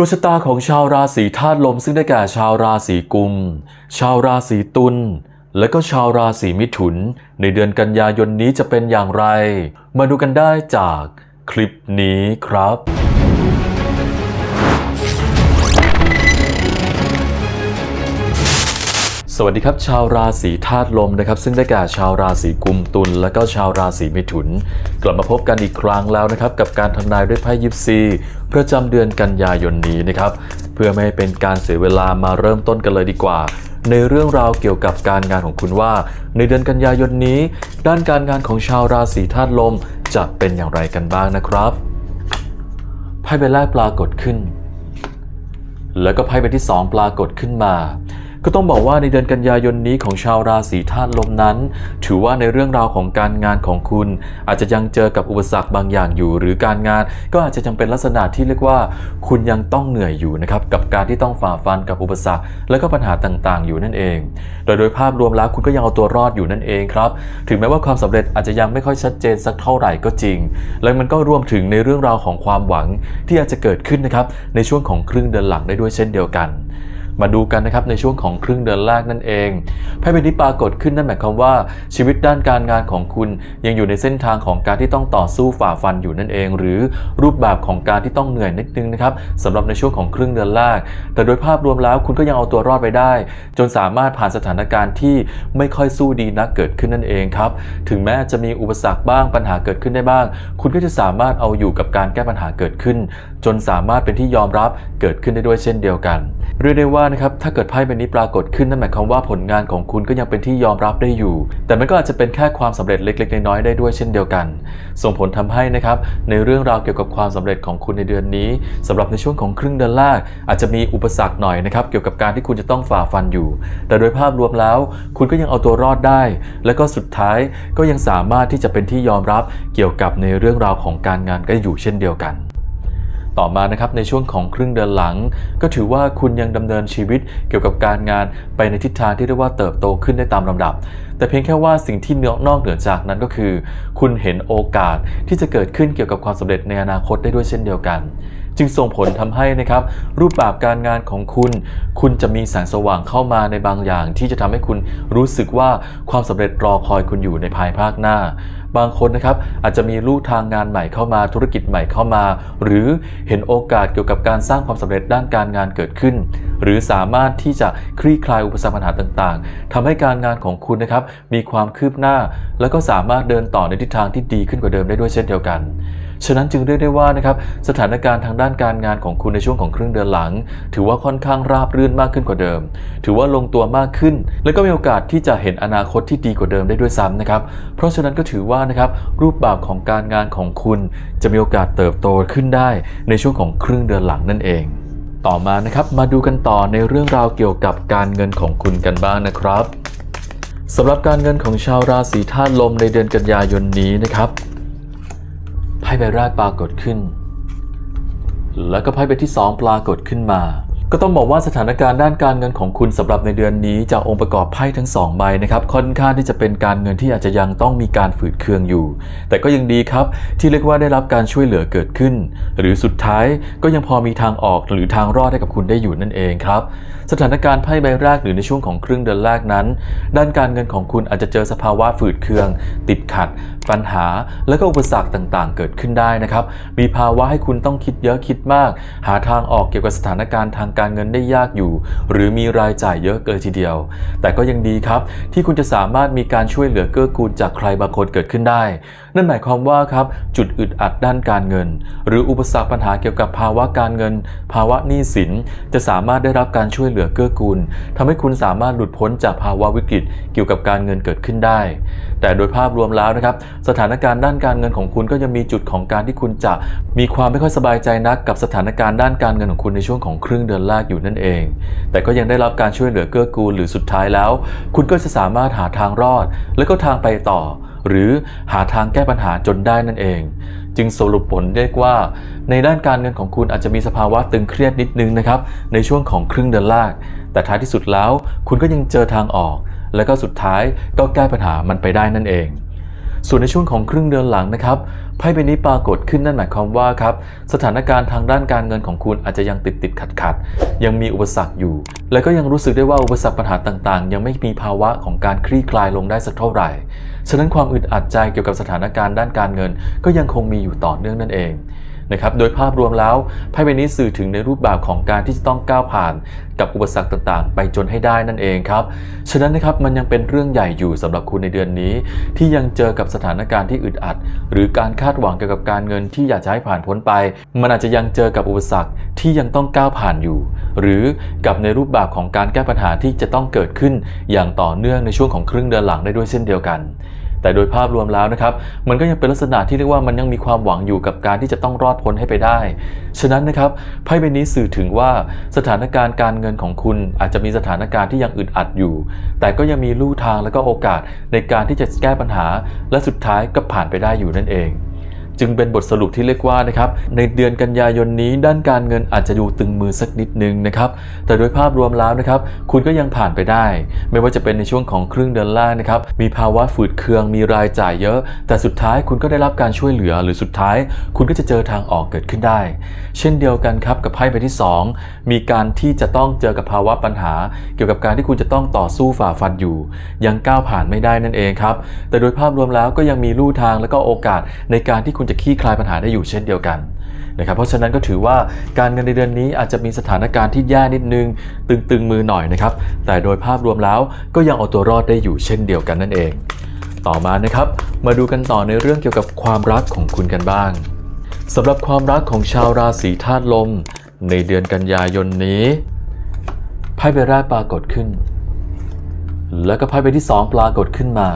วงชะตาของชาวราศีธาตุลมซึ่งได้แก่ชาวราศีกุม ชาวราศีตุลและก็ชาวราศีมิถุน ในเดือนกันยายนนี้จะเป็นอย่างไร มาดูกันได้จากคลิปนี้ครับ สวัสดีครับ ชาวราศีธาตุลมนะครับ ซึ่งได้แก่ชาวราศีกุมตุลและก็ชาวราศีมิถุน กลับมาพบกันอีกครั้งแล้วนะครับ กับการทำนายด้วยไพ่ยิปซีประจำเดือนกันยายนนี้นะครับ เพื่อไม่ให้เป็นการเสียเวลามาเริ่มต้นกันเลยดีกว่า ในเรื่องราวเกี่ยวกับการงานของคุณว่า ในเดือนกันยายนนี้ ด้านการงานของชาวราศีธาตุลมจะเป็นอย่างไรกันบ้างนะครับไพ่ใบแรกปรากฏขึ้น แล้วก็ไพ่ใบที่ 2 ปรากฏขึ้นมา ก็ต้องบอกว่าในเดือนกันยายนนี้ของชาวราศีธาตุลมนั้น ถือว่าในเรื่องราวของการงานของคุณ อาจจะยังเจอกับอุปสรรคบางอย่างอยู่ หรือการงานก็อาจจะยังเป็นลักษณะที่เรียกว่า คุณยังต้องเหนื่อยอยู่นะครับกับการที่ต้องฝ่าฟันกับอุปสรรค และก็ปัญหาต่างๆ อยู่นั่นเอง โดยโดยภาพรวมแล้วคุณก็ยังเอาตัวรอดอยู่นั่นเองครับถึงแม้ว่าความสำเร็จอาจจะยังไม่ค่อยชัดเจนสักเท่าไหร่ก็จริง และมันก็รวมถึงในเรื่องราวของความหวังที่อาจจะเกิดขึ้นนะครับในช่วงของครึ่งเดือนหลังได้ด้วยเช่นเดียวกัน มาดูกันนะครับในช่วงของครึ่งเดือนแรกนั่นเองไพ่ใบนี้ปรากฏขึ้นนั่นหมายความว่าชีวิตด้านการงานของคุณยังอยู่ในเส้นทางของการที่ต้องต่อสู้ฝ่าฟันอยู่นั่นเอง หรือรูปแบบของการที่ต้องเหนื่อยนิดนึงนะครับสำหรับในช่วงของครึ่งเดือนแรก แต่โดยภาพรวมแล้วคุณก็ยังเอาตัวรอดไปได้ จนสามารถผ่านสถานการณ์ที่ไม่ค่อยสู้ดีนักเกิดขึ้นนั่นเองครับถึงแม้จะมีอุปสรรคบ้างปัญหาเกิดขึ้นได้บ้าง คุณก็จะสามารถเอาอยู่กับการแก้ปัญหาเกิดขึ้น จนสามารถเป็นที่ยอมรับเกิดขึ้นได้ด้วยเช่นเดียวกัน เรียกได้ว่านะครับถ้าเกิดไพ่ใบนี้ปรากฏขึ้นนั่นหมายความว่าผลงานของคุณก็ยังเป็นที่ยอมรับได้อยู่ แต่มันก็อาจจะเป็นแค่ความสำเร็จเล็ก ๆ น้อยๆได้ด้วยเช่นเดียวกัน ส่งผลทำให้นะครับในเรื่องราวเกี่ยวกับความสำเร็จของคุณในเดือนนี้สำหรับในช่วงของครึ่งเดือนแรกอาจจะมีอุปสรรคหน่อยนะครับเกี่ยวกับการที่คุณจะต้องฝ่าฟันอยู่ แต่โดยภาพรวมแล้ว คุณก็ยังเอาตัวรอดได้ และก็สุดท้ายก็ยังสามารถที่จะเป็นที่ยอมรับเกี่ยวกับในเรื่องราวของการงานก็อยู่เช่นเดียวกัน ต่อมานะครับในช่วงของครึ่งเดือนหลัง ก็ถือว่าคุณยังดำเนินชีวิตเกี่ยวกับการงานไปในทิศทางที่เรียกว่าเติบโตขึ้นได้ตามลำดับ แต่เพียงแค่ว่าสิ่งที่นอกเหนือจากนั้นก็คือ คุณเห็นโอกาสที่จะเกิดขึ้นเกี่ยวกับความสำเร็จในอนาคตได้ด้วยเช่นเดียวกัน จึงส่งผลทำให้นะครับรูปแบบการงานของคุณ คุณจะมีแสงสว่างเข้ามาในบางอย่าง ที่จะทำให้คุณรู้สึกว่าความสำเร็จรอคอยคุณอยู่ในภายภาคหน้า บางคนนะครับอาจจะมีลู่ทางงานใหม่เข้ามาธุรกิจใหม่เข้ามา หรือเห็นโอกาสเกี่ยวกับการสร้างความสำเร็จด้านการงานเกิดขึ้น หรือสามารถที่จะคลี่คลายอุปสรรคปัญหาต่างๆทำให้การงานของคุณนะครับมีความคืบหน้า แล้วก็สามารถเดินต่อในทิศทางที่ดีขึ้นกว่าเดิมได้ด้วยเช่นเดียวกัน ฉะนั้นจึงเรียกได้ว่านะครับสถานการณ์ทางด้านการงานของคุณในช่วงของครึ่งเดือนหลัง ถือว่าค่อนข้างราบรื่นมากขึ้นกว่าเดิม ถือว่าลงตัวมากขึ้น และก็มีโอกาสที่จะเห็นอนาคตที่ดีกว่าเดิมได้ด้วยซ้ำนะครับ เพราะฉะนั้นก็ถือว่านะครับรูปแบบของการงานของคุณจะมีโอกาสเติบโตขึ้นได้ในช่วงของครึ่งเดือนหลังนั่นเองต่อมานะครับมาดูกันต่อในเรื่องราวเกี่ยวกับการเงินของคุณกันบ้างนะครับสำหรับการเงินของชาวราศีธาตุลมในเดือนกันยายนนี้นะครับ พ่ใบแรกปรากฏขึ้น แล้วก็ไพ่ใบที่สองปรากฏขึ้นมา ก็ต้องบอกว่าสถานการณ์ด้านการเงินของคุณสำหรับในเดือนนี้จากองค์ประกอบไพ่ทั้ง2ใบนะครับค่อนข้างที่จะเป็นการเงินที่อาจจะยังต้องมีการฝืดเคืองอยู่ แต่ก็ยังดีครับที่เรียกว่าได้รับการช่วยเหลือเกิดขึ้น หรือสุดท้ายก็ยังพอมีทางออกหรือทางรอดให้กับคุณได้อยู่นั่นเองครับ สถานการณ์ไพ่ใบแรกหรือในช่วงของครึ่งเดือนแรกนั้น ด้านการเงินของคุณอาจจะเจอสภาวะฝืดเคือง ติดขัด ปัญหา และก็อุปสรรคต่างๆ เกิดขึ้นได้นะครับมีภาวะให้คุณต้องคิดเยอะคิดมาก หาทางออกเกี่ยวกับสถานการณ์ทางการเงินได้ยากอยู่ หรือมีรายจ่ายเยอะเกินทีเดียว แต่ก็ยังดีครับ ที่คุณจะสามารถมีการช่วยเหลือเกื้อกูลจากใครบางคนเกิดขึ้นได้ นั่นหมายความว่าครับจุดอึดอัดด้านการเงิน หรืออุปสรรคปัญหาเกี่ยวกับภาวะการเงิน ภาวะหนี้สิน จะสามารถได้รับการช่วยเหลือเกื้อกูลทำให้คุณสามารถหลุดพ้นจากภาวะวิกฤตเกี่ยวกับการเงินเกิดขึ้นได้ แต่โดยภาพรวมแล้วนะครับสถานการณ์ด้านการเงินของคุณก็ยังมีจุดของการที่คุณจะมีความไม่ค่อยสบายใจนักกับสถานการณ์ด้านการเงินของคุณในช่วงของครึ่งเดือนแรกอยู่นั่นเอง แต่ก็ยังได้รับการช่วยเหลือเกื้อกูลหรือสุดท้ายแล้ว คุณก็จะสามารถหาทางรอด และก็ทางไปต่อ หรือหาทางแก้ปัญหาจนได้นั่นเอง จึงสรุปผลเรียกว่า ในด้านการเงินของคุณอาจจะมีสภาวะตึงเครียดนิดนึงนะครับในช่วงของครึ่งเดือนแรกแต่ท้ายที่สุดแล้ว คุณก็ยังเจอทางออก และก็สุดท้ายก็แก้ปัญหามันไปได้นั่นเอง ส่วนในช่วงของครึ่งเดือนหลังนะครับไพ่ใบนี้ปรากฏขึ้นนั่นหมายความว่าครับสถานการณ์ทางด้านการเงินของคุณอาจจะยังติดติดขัดขัดยังมีอุปสรรคอยู่ และก็ยังรู้สึกได้ว่าอุปสรรคปัญหาต่างๆ ยังไม่มีภาวะของการคลี่คลายลงได้สักเท่าไหร่ ฉะนั้นความอึดอัดใจเกี่ยวกับสถานการณ์ด้านการเงิน ก็ยังคงมีอยู่ต่อเนื่องนั่นเอง นะครับโดยภาพรวมแล้วไพ่ใบนี้สื่อถึงในรูปแบบของการที่จะต้องก้าวผ่าน กับอุปสรรคต่างๆ ไปจนให้ได้นั่นเองครับฉะนั้นนะครับมันยังเป็นเรื่องใหญ่อยู่สำหรับคุณในเดือนนี้ ที่ยังเจอกับสถานการณ์ที่อึดอัด หรือการคาดหวังเกี่ยวกับการเงินที่อยากจะให้ผ่านพ้นไป มันอาจจะยังเจอกับอุปสรรคที่ยังต้องก้าวผ่านอยู่ หรือกับในรูปแบบของการแก้ปัญหาที่จะต้องเกิดขึ้น อย่างต่อเนื่องในช่วงของครึ่งเดือนหลังได้ด้วยเช่นเดียวกัน แต่โดยภาพรวมแล้วนะครับ มันก็ยังเป็นลักษณะที่เรียกว่ามันยังมีความหวังอยู่กับการที่จะต้องรอดพ้นให้ไปได้ ฉะนั้นนะครับไพ่ใบนี้สื่อถึงว่าสถานการณ์การเงินของคุณอาจจะมีสถานการณ์ที่ยังอึดอัดอยู่ แต่ก็ยังมีลู่ทางและก็โอกาสในการที่จะแก้ปัญหา และสุดท้ายก็ผ่านไปได้อยู่นั่นเอง จึงเป็นบทสรุปที่เรียกว่านะครับในเดือนกันยายนนี้ด้านการเงินอาจจะดูตึงมือสักนิดนึงนะครับแต่โดยภาพรวมแล้วนะครับคุณก็ยังผ่านไปได้ ไม่ว่าจะเป็นในช่วงของครึ่งเดือนแรกนะครับมีภาวะฝืดเคืองมีรายจ่ายเยอะ แต่สุดท้ายคุณก็ได้รับการช่วยเหลือหรือสุดท้าย คุณก็จะเจอทางออกเกิดขึ้นได้ เช่นเดียวกันครับกับไพ่ใบที่ 2 มีการที่จะต้องเจอกับภาวะปัญหา เกี่ยวกับการที่คุณจะต้องต่อสู้ฝ่าฟันอยู่ ยังก้าวผ่านไม่ได้นั่นเองครับแต่โดยภาพรวมแล้วก็ยังมีลู่ทางและก็โอกาสในการที่คุณจะคลี่คลายปัญหาได้อยู่เช่นเดียวกันนะครับเพราะฉะนั้นก็ถือว่าการเงินในเดือนนี้อาจจะมีสถานการณ์ที่แย่นิดนึง ตึงๆมือหน่อยนะครับ แต่โดยภาพรวมแล้วก็ยังเอาตัวรอดได้อยู่เช่นเดียวกันนั่นเอง ต่อมานะครับ มาดูกันต่อในเรื่องเกี่ยวกับความรักของคุณกันบ้างสำหรับความรักของชาวราศีธาตุลม ในเดือนกันยายนนี้ไพ่ใบแรกปรากฏขึ้น แล้วก็ไพ่ใบที่ 2 ปรากฏขึ้นมา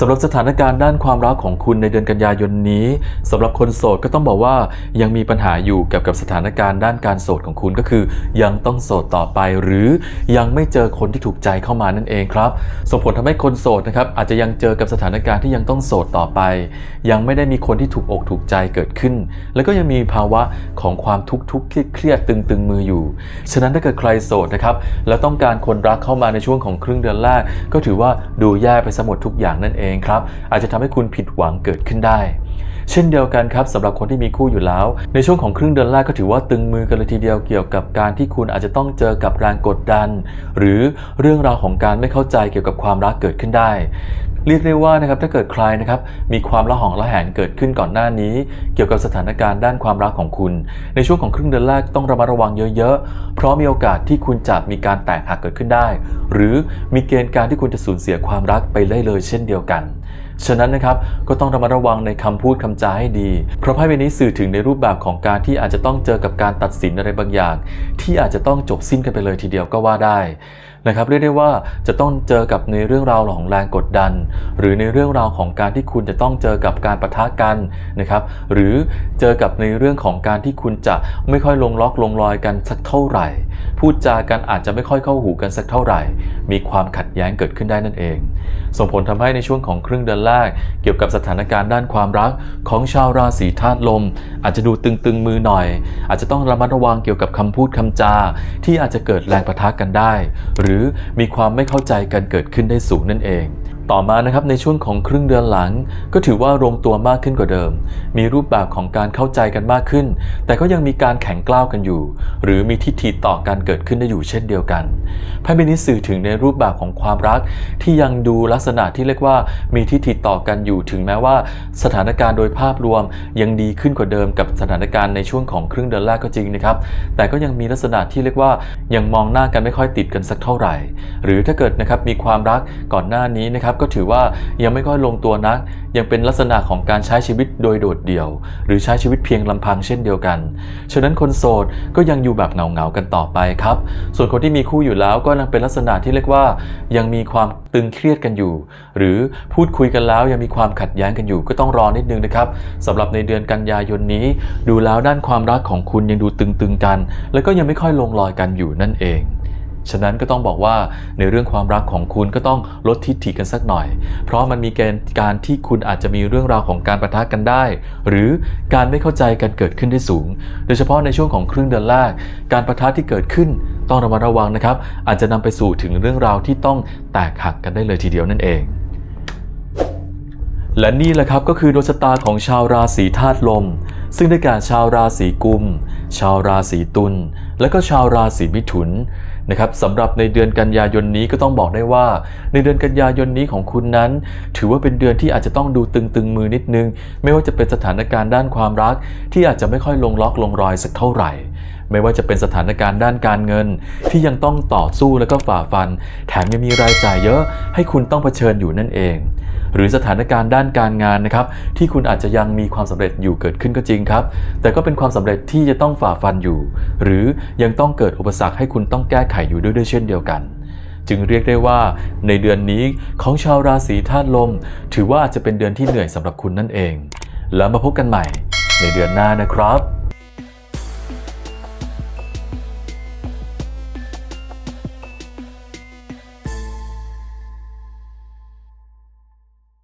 สำหรับสถานการณ์ด้านความรักของคุณในเดือนกันยายนนี้สำหรับคนโสดก็ต้องบอกว่ายังมีปัญหาอยู่เกี่ยวกับสถานการณ์ด้านการโสดของคุณก็คือ ยังต้องโสดต่อไปหรือยังไม่เจอคนที่ถูกใจเข้ามานั่นเองครับส่งผลทำให้คนโสดนะครับอาจจะยังเจอกับสถานการณ์ที่ยังต้องโสดต่อไป ยังไม่ได้มีคนที่ถูกอกถูกใจเกิดขึ้น แล้วก็ยังมีภาวะของความทุกข์ทุกข์เครียดๆตึงมืออยู่ ฉะนั้นถ้าเกิดใครโสดนะครับแล้วต้องการคนรักเข้ามาในช่วงของครึ่งเดือนแรกก็ถือว่าดูแย่ไปสมดทุกอย่างนั่นเองครับ อาจจะทำให้คุณผิดหวังเกิดขึ้นได้ เช่นเดียวกันครับสำหรับคนที่มีคู่อยู่แล้ว ในช่วงของครึ่งเดือนแรกก็ถือว่าตึงมือกันเลยทีเดียวเกี่ยวกับการที่คุณอาจจะต้องเจอกับแรงกดดัน หรือเรื่องราวของการไม่เข้าใจเกี่ยวกับความรักเกิดขึ้นได้ เรียกได้ว่านะครับถ้าเกิดใครนะครับมีความละหองละแหงเกิดขึ้นก่อนหน้านี้ เกี่ยวกับสถานการณ์ด้านความรักของคุณ ในช่วงของครึ่งเดือนแรกต้องระมัดระวังเยอะๆ เพราะมีโอกาสที่คุณจะมีการแตกหักเกิดขึ้นได้ หรือมีเกณฑ์การที่คุณจะสูญเสียความรักไปได้เลยเช่นเดียวกันฉะนั้นนะครับก็ต้องระมัดระวังในคำพูดคำจาให้ดี เพราะไพ่ใบนี้สื่อถึงในรูปแบบของการที่อาจจะต้องเจอกับการตัดสินอะไรบางอย่าง ที่อาจจะต้องจบสิ้นกันไปเลยทีเดียวก็ว่าได้ นะครับเรียกได้ว่าจะต้องเจอกับในเรื่องราวของแรงกดดัน หรือในเรื่องราวของการที่คุณจะต้องเจอกับการประทะกันนะครับหรือเจอกับในเรื่องของการที่คุณจะไม่ค่อยลงล็อกลงรอยกันสักเท่าไหร่ พูดจากันอาจจะไม่ค่อยเข้าหูกันสักเท่าไหร่ มีความขัดแย้งเกิดขึ้นได้นั่นเอง ส่งผลทำให้ในช่วงของครึ่งเดือนแรก เกี่ยวกับสถานการณ์ด้านความรักของชาวราศีธาตุลม อาจจะดูตึงๆมือหน่อย อาจจะต้องระมัดระวังเกี่ยวกับคำพูดคำจา ที่อาจจะเกิดแรงประทะกันได้ หรือมีความไม่เข้าใจกันเกิดขึ้นได้สูงนั่นเอง ต่อมานะครับในช่วงของครึ่งเดือนหลัง ก็ถือว่าลงตัวมากขึ้นกว่าเดิม มีรูปแบบของการเข้าใจกันมากขึ้น แต่ก็ยังมีการแข่งกล้าวกันอยู่ หรือมีทิฏฐิต่อการเกิดขึ้นได้อยู่เช่นเดียวกันไพ่ใบนี้สื่อถึงในรูปแบบของความรักที่ยังดูลักษณะที่เรียกว่ามีทิฏฐิต่อกันอยู่ ถึงแม้ว่าสถานการณ์โดยภาพรวมยังดีขึ้นกว่าเดิมกับสถานการณ์ในช่วงของครึ่งเดือนแรกก็จริงนะครับ แต่ก็ยังมีลักษณะที่เรียกว่ายังมองหน้ากันไม่ค่อยติดกันสักเท่าไหร่ หรือถ้าเกิดนะครับมีความรักก่อนหน้านี้นะครับก็ถือว่ายังไม่ค่อยลงตัวนัก ยังเป็นลักษณะของการใช้ชีวิตโดยโดดเดี่ยว หรือใช้ชีวิตเพียงลำพังเช่นเดียวกัน ฉะนั้นคนโสดก็ยังอยู่แบบเหงาๆกันต่อไปครับ ส่วนคนที่มีคู่อยู่แล้วก็ยังเป็นลักษณะที่เรียกว่า ยังมีความตึงเครียดกันอยู่ หรือพูดคุยกันแล้วยังมีความขัดแย้งกันอยู่ ก็ต้องรอนิดนึงนะครับสำหรับในเดือนกันยายนนี้ ดูแล้วด้านความรักของคุณยังดูตึงๆกัน แล้วก็ยังไม่ค่อยลงรอยกันอยู่นั่นเอง ฉะนั้นก็ต้องบอกว่าในเรื่องความรักของคุณก็ต้องลดทิฐิกันสักหน่อย เพราะมันมีเกณฑ์การที่คุณอาจจะมีเรื่องราวของการประทะกันได้ หรือการไม่เข้าใจกันเกิดขึ้นได้สูง โดยเฉพาะในช่วงของครึ่งเดือนแรก การประทะที่เกิดขึ้นต้องระมัดระวังนะครับ อาจจะนำไปสู่ถึงเรื่องราวที่ต้องแตกหักกันได้เลยทีเดียวนั่นเองและนี่แหละครับก็คือดวงชะตาของชาวราศีธาตุลม ซึ่งได้แก่ชาวราศีกุม ชาวราศีตุลและก็ชาวราศีมิถุน นะครับสำหรับในเดือนกันยายนนี้ก็ต้องบอกได้ว่า ในเดือนกันยายนนี้ของคุณนั้น ถือว่าเป็นเดือนที่อาจจะต้องดูตึงๆมือนิดนึง ไม่ว่าจะเป็นสถานการณ์ด้านความรัก ที่อาจจะไม่ค่อยลงล็อกลงรอยสักเท่าไหร่ไม่ว่าจะเป็นสถานการณ์ด้านการเงิน ที่ยังต้องต่อสู้แล้วก็ฝ่าฟัน แถมยังมีรายจ่ายเยอะให้คุณต้องเผชิญอยู่นั่นเอง หรือสถานการณ์ด้านการงานนะครับที่คุณอาจจะยังมีความสำเร็จอยู่เกิดขึ้นก็จริงครับ แต่ก็เป็นความสำเร็จที่จะต้องฝ่าฟันอยู่ หรือยังต้องเกิดอุปสรรคให้คุณต้องแก้ไขอยู่ด้วยด้วยเช่นเดียวกันจึงเรียกได้ว่าในเดือนนี้ของชาวราศีธาตุลม ถือว่าอาจจะเป็นเดือนที่เหนื่อยสำหรับคุณนั่นเอง แล้วมาพบกันใหม่ในเดือนหน้านะครับ